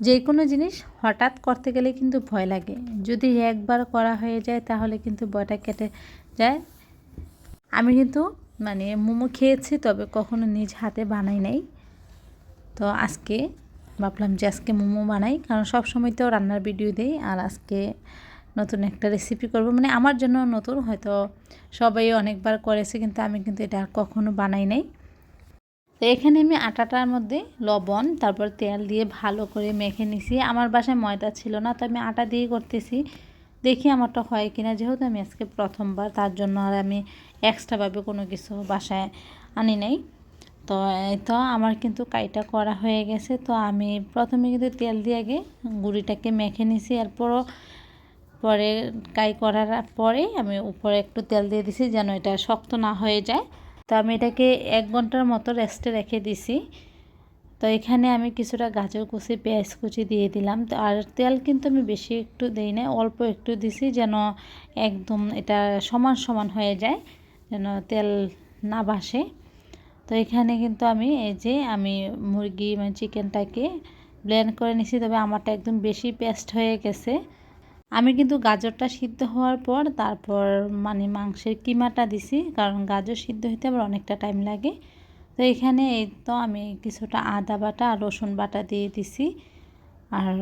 যে কোনো জিনিস হঠাৎ করতে গেলে কিন্তু ভয় লাগে। যদি একবার করা হয়ে যায়, তাহলে কিন্তু ভয়টা কেটে যায়। আমি কিন্তু মানে মোমো খেয়েছি, তবে কখনো নিজ হাতে বানাই নাই। তো আজকে ভাবলাম যে আজকে মোমো বানাই, কারণ সব সময় তো রান্নার ভিডিও দেই, আর আজকে নতুন একটা রেসিপি করব। মানে আমার জন্য নতুন, হয়তো সবাই অনেকবার করেছে, কিন্তু আমি কিন্তু এটা আর কখনো বানাই নাই। তো এখানে আমি আটাটার মধ্যে লবণ, তারপর তেল দিয়ে ভালো করে মেখে নিছি। আমার বাসায় ময়দা ছিল না, তো আমি আটা দিয়ে করতেছি। দেখি আমারটা হয় কিনা, যেহেতু আমি আজকে প্রথমবার, তার জন্য আর আমি এক্সট্রাভাবে কোনো কিছু বাসায় আনি নাই। তো তো আমার কিন্তু কাইটা করা হয়ে গেছে, তো আমি প্রথমে কিন্তু তেল দিয়ে আগে গুঁড়িটাকে মেখে নিছি, এরপরও পরে কাই করার পরে আমি উপরে একটু তেল দিয়ে দিছি, যেন এটা শক্ত না হয়ে যায়। তো আমি এটাকে এক ঘণ্টার মতো রেস্টে রেখে দিছি। তো এখানে আমি কিছুটা গাজর কুচি, পেঁয়াজ কুচি দিয়ে দিলাম। তো আর তেল কিন্তু আমি বেশি একটু দিই না অল্প একটু দিছি যেন একদম এটা সমান সমান হয়ে যায়, যেন তেল না বাসে তো এখানে কিন্তু আমি এই যে আমি মুরগি মানে চিকেনটাকে ব্লেন্ড করে নিছি, তবে আমারটা একদম বেশি পেস্ট হয়ে গেছে। আমি কিন্তু গাজরটা সিদ্ধ হওয়ার পর তারপর মানে মাংসের কিমাটা দিছি, কারণ গাজর সিদ্ধ হইতে আবার অনেকটা টাইম লাগে। তো এখানে এই তো আমি কিছুটা আদা বাটা আর রসুন বাটা দিয়ে দিছি। আর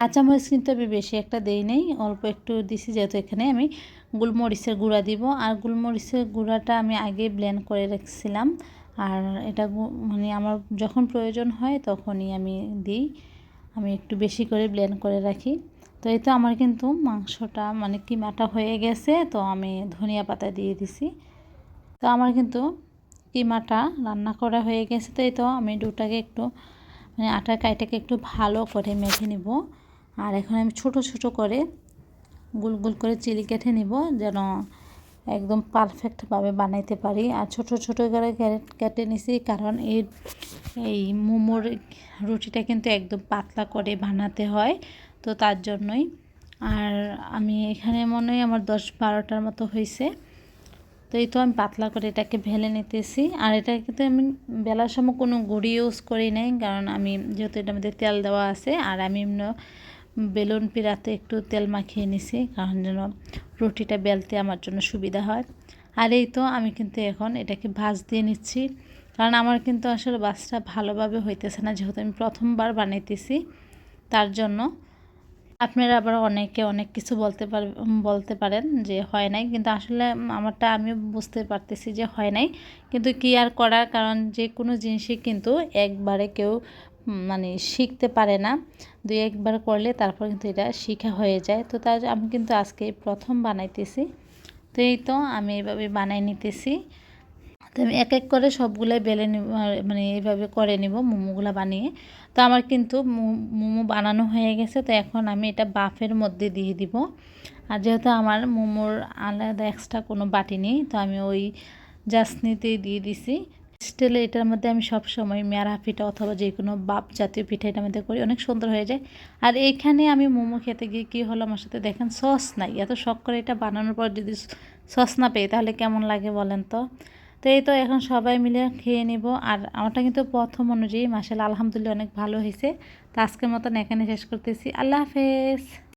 কাঁচামরিচ কিন্তু আমি বেশি একটা দেই নেই, অল্প একটু দিছি যেহেতু এখানে আমি গোলমরিচের গুঁড়া দিব। আর গোলমরিচের গুঁড়াটা আমি আগে ব্লেন্ড করে রেখেছিলাম। আর এটা মানে আমার যখন প্রয়োজন হয় তখনই আমি দিই। আমি একটু বেশি করে ব্লেন্ড করে রাখি। তো এই তো আমার কিন্তু মাংসটা মানে কি মাটা হয়ে গেছে, তো আমি ধনিয়া পাতা দিয়ে দিছি। তো আমার কিন্তু কিমাটা রান্না করা হয়ে গেছে, তো এই তো আমি দুটাকে একটু মানে আটার কাইটাকে একটু ভালো করে মেখে নিব। আর এখন আমি ছোট ছোট করে গুল গুল করে চিলি কেটে নিব, যেন একদম পারফেক্টভাবে বানাইতে পারি। আর ছোট ছোট করে কেটে নিছি কারণ এই এই মোমোর রুটিটা কিন্তু একদম পাতলা করে বানাতে হয়, তো তার জন্যই। আর আমি এখানে মনে হয় আমার দশ বারোটার মতো হয়েছে তো এই তো আমি পাতলা করে এটাকে ভেলে নিতেছি। আর এটা কিন্তু আমি বেলার সময় কোনো গুড়ি ইউজ করি নাই, কারণ আমি যেহেতু এটার মধ্যে তেল দেওয়া আছে, আর আমি বেলুন পিড়াতে একটু তেল মাখিয়ে নিছি, কারণ যেন রুটিটা বেলতে আমার জন্য সুবিধা হয়। আর এই তো আমি কিন্তু এখন এটাকে ভাজ দিয়ে নিচ্ছি, কারণ আমার কিন্তু আসলে বাসটা ভালোভাবে হইতেছে না, যেহেতু আমি প্রথমবার বানাইতেছি, তার জন্য। আপনারা আবার অনেকে অনেক কিছু বলতে পার, বলতে পারেন যে হয় নাই, কিন্তু আসলে আমারটা আমি বুঝতে পারতেছি যে হয় নাই। কিন্তু কি আর করার, কারণ যে কোনো জিনিসই কিন্তু একবারে কেউ মানে শিখতে পারে না। দুই একবার করলে তারপর কিন্তু এটা শিখা হয়ে যায়। তো তার আমি কিন্তু আজকে প্রথম বানাইতেছি। তো এই তো আমি এইভাবে বানাই নিতেছি। তো আমি এক এক করে সবগুলাই বেলে মানে এইভাবে করে নিব মোমোগুলো বানিয়ে। তো আমার কিন্তু মোমো বানানো হয়ে গেছে। তো এখন আমি এটা বাফের মধ্যে দিয়ে দিব। আর যেহেতু আমার মোমোর আলাদা এক্সট্রা কোনো বাটি নেই, তো আমি ওই জাসনিতেই দিয়ে দিছি। স্টিলে এটার মধ্যে আমি সব সময় মেরা পিঠা অথবা যে কোনো বাপ জাতীয় পিঠা এটার মধ্যে করি, অনেক সুন্দর হয়ে যায়। আর এইখানে আমি মোমো খেতে গিয়ে কী হলো আমার সাথে দেখেন সস নাই, এত শখ করে এটা বানানোর পর যদি সস না পেয়ে তাহলে কেমন লাগে বলেন তো? তো এই তো এখন সবাই মিলে খেয়ে নিব, আর আমারটা কিন্তু প্রথম অনুযায়ী মাসাল আলহামদুলিল্লাহ অনেক ভালো হয়েছে। তো আজকের মতন এখানে শেষ করতেছি। আল্লাহ হাফেজ।